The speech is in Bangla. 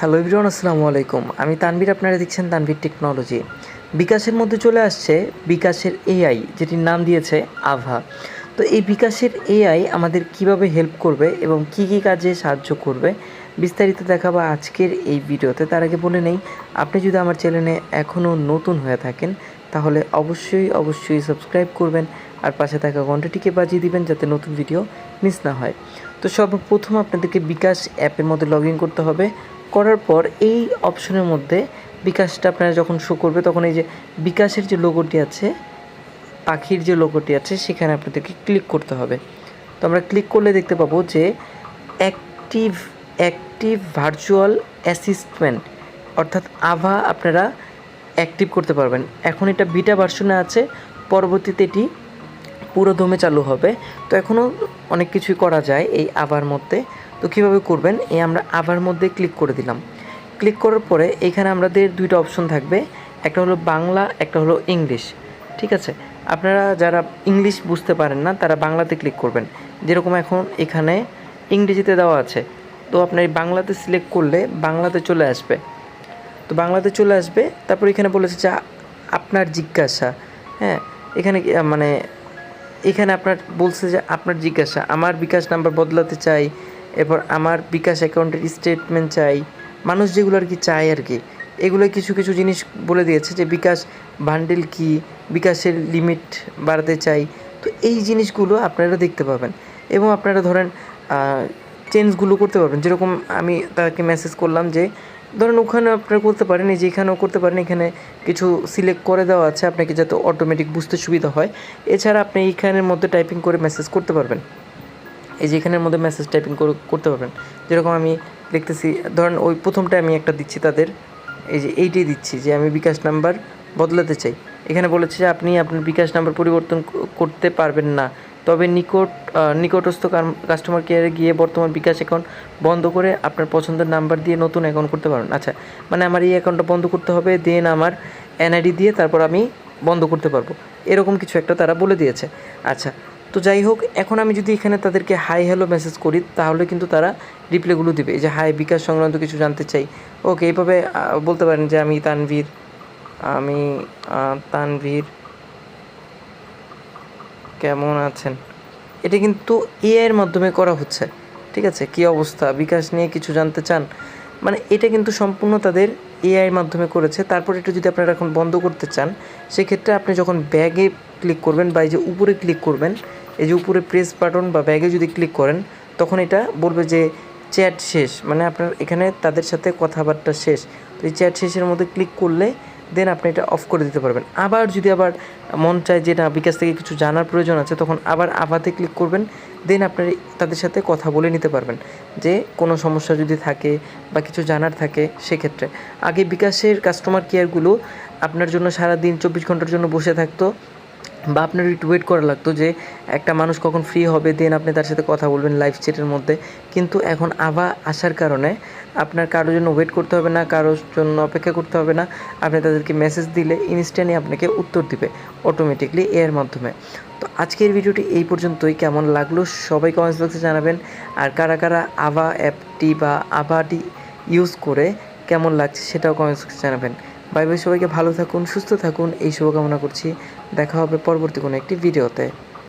হ্যালো এভরিওয়ান, আসসালামু আলাইকুম। আমি তানভীর, আপনারা দেখছেন তানভীর টেকনোলজি। বিকাশের মধ্যে চলে আসছে বিকাশের এআই, যেটির নাম দিয়েছে আভা। তো এই বিকাশের এআই আমাদের কীভাবে হেল্প করবে এবং কি কি কাজে সাহায্য করবে, বিস্তারিত দেখাবো আজকের এই ভিডিওতে। তার আগে বলে নেই, আপনি যদি আমার চ্যানেলে এখনও নতুন হয়ে থাকেন, তাহলে অবশ্যই অবশ্যই সাবস্ক্রাইব করবেন আর পাশে থাকা ঘন্টাটিকে বাজিয়ে দিবেন যাতে নতুন ভিডিও মিস না হয়। তো সর্বপ্রথম আপনাদেরকে বিকাশ অ্যাপের মধ্যে লগ করতে হবে। করার পর এই অপশনের মধ্যে বিকাশটা আপনারা যখন শো করবে, তখন এই যে বিকাশের যে লোগোটি আছে, পাখির যে লোগোটি আছে, সেখানে আপনাদেরকে ক্লিক করতে হবে। তো আমরা ক্লিক করলে দেখতে পাবো যে অ্যাক্টিভ অ্যাক্টিভ ভার্চুয়াল অ্যাসিস্টমেন্ট অর্থাৎ আভা আপনারা অ্যাক্টিভ করতে পারবেন। এখন এটা বিটা ভার্সনে আছে, পরবর্তীতে এটি পুরো দমে চালু হবে। তো এখনও অনেক কিছুই করা যায় এই আভার মধ্যে। তো কীভাবে করবেন? এই আমরা আবার মধ্যে ক্লিক করে দিলাম। ক্লিক করার পরে এখানে আমাদের দুইটা অপশন থাকবে। একটা হলো বাংলা, একটা হলো ইংলিশ ঠিক আছে? আপনারা যারা ইংলিশ বুঝতে পারেন না, তারা বাংলাতে ক্লিক করবেন। যেরকম এখন এখানে ইংরেজিতে দেওয়া আছে। তো আপনার বাংলাতে সিলেক্ট করলে বাংলাতে চলে আসবে। তো বাংলাতে চলে আসবে। তারপর এখানে বলেছে যে আপনার জিজ্ঞাসা। হ্যাঁ? এখানে মানে এখানে আপনার বলছে যে আপনার জিজ্ঞাসা। আমার বিকাশ নাম্বার বদলাতে চাই। এরপর আমার বিকাশ অ্যাকাউন্টের স্টেটমেন্ট চাই। মানুষ যেগুলো আর কি চায় আর কি। এগুলো কিছু কিছু জিনিস বলে দিয়েছে যে বিকাশ বান্ডেল কি, বিকাশের লিমিট বাড়াতে চাই। তো এই জিনিসগুলো আপনারা দেখতে পাবেন। এবং আপনারা ধরেন চেঞ্জগুলো করতে পারবেন। যেরকম আমি তাকে মেসেজ করলাম যে, ধরেন ওখানে আপনারা করতে পারেন, এই যে এখানেও করতে পারেন, এখানে কিছু সিলেক্ট করে দেওয়া আছে, আপনাকে যাতে অটোমেটিক বুঝতে সুবিধা হয়। এছাড়া আপনি এইখানের মধ্যে টাইপিং করে মেসেজ করতে পারবেন। এই যে এখানের মধ্যে মেসেজ টাইপিং করতে পারবেন। যেরকম আমি দেখতেছি, ধরেন ওই প্রথমটা আমি একটা দিচ্ছি তাদের, এই যে এইটাই দিচ্ছি যে আমি বিকাশ নাম্বার বদলাতে চাই। এখানে বলেছে যে আপনি আপনার বিকাশ নাম্বার পরিবর্তন করতে পারবেন না। তবে নিকট নিকটস্থ কাস্টমার কেয়ারে গিয়ে বর্তমান বিকাশ অ্যাকাউন্ট বন্ধ করে আপনার পছন্দের নাম্বার দিয়ে নতুন অ্যাকাউন্ট করতে পারবেন। আচ্ছা মানে আমার এই অ্যাকাউন্টটা বন্ধ করতে হবে দেন আমার এনআইডি দিয়ে তারপর আমি বন্ধ করতে পারব। এরকম কিছু একটা তারা বলে দিয়েছে। আচ্ছা তো যাই হোক, এখন আমি যদি এখানে তাদেরকে হাই হ্যালো মেসেজ করি, তাহলে কিন্তু তারা রিপ্লাইগুলো দিবে। যে হাই বিকাশ সংক্রান্ত কিছু জানতে চাই। ওকে এইভাবে বলতে পারেন যে আমি তানভীর আমি তানভীর কেমন আছেন? এটা কিন্তু এআইয়ের মাধ্যমে করা হচ্ছে। ঠিক আছে? কী অবস্থা? বিকাশ নিয়ে কিছু জানতে চান? মানে এটা কিন্তু সম্পূর্ণ তাদের এআইয়ের মাধ্যমে করেছে। তারপর এটা যদি আপনারা এখন বন্ধ করতে চান, সেক্ষেত্রে আপনি যখন ব্যাগে ক্লিক করবেন বা এই যে উপরে ক্লিক করবেন, এই যে উপরে প্রেস বাটন বা ব্যাগে যদি ক্লিক করেন, তখন এটা বলবে যে চ্যাট শেষ। মানে আপনার এখানে তাদের সাথে কথাবার্তা শেষ। তো এই চ্যাট শেষের মধ্যে ক্লিক করলে দেন আপনি এটা অফ করে দিতে পারবেন। আবার যদি আবার মন চায় যে না, বিকাশ থেকে কিছু জানার প্রয়োজন আছে, তখন আবার আবাতে ক্লিক করবেন, দেন আপনার তাদের সাথে কথা বলে নিতে পারবেন যে কোনো সমস্যা যদি থাকে বা কিছু জানার থাকে সেক্ষেত্রে। আগে বিকাশের কাস্টমার কেয়ারগুলো আপনার জন্য সারা দিন চব্বিশ ঘণ্টার জন্য বসে থাকতো বা আপনার একটু ওয়েট করা লাগতো যে একটা মানুষ কখন ফ্রি হবে দেন আপনি তার সাথে কথা বলবেন লাইভ চ্যাটের মধ্যে। কিন্তু এখন আবার আসার কারণে আপনার কারোর জন্য ওয়েট করতে হবে না, কারোর জন্য অপেক্ষা করতে হবে না। আপনি তাদেরকে মেসেজ দিলে ইনস্ট্যান্টলি আপনাকে উত্তর দিবে অটোমেটিকলি এর মাধ্যমে। তো আজকের ভিডিওটি এই পর্যন্তই। কেমন লাগল সবাই কমেন্টস বক্সে জানাবেন। আর কারা কারা আভা অ্যাপটি বা আভাটি ইউজ করে কেমন লাগছে সেটাও কমেন্টস বক্সে জানাবেন। বাই বাই সবাইকে ভালো থাকুন, সুস্থ থাকুন, এই শুভকামনা করছি। দেখা হবে পরবর্তী কোনো একটি ভিডিওতে।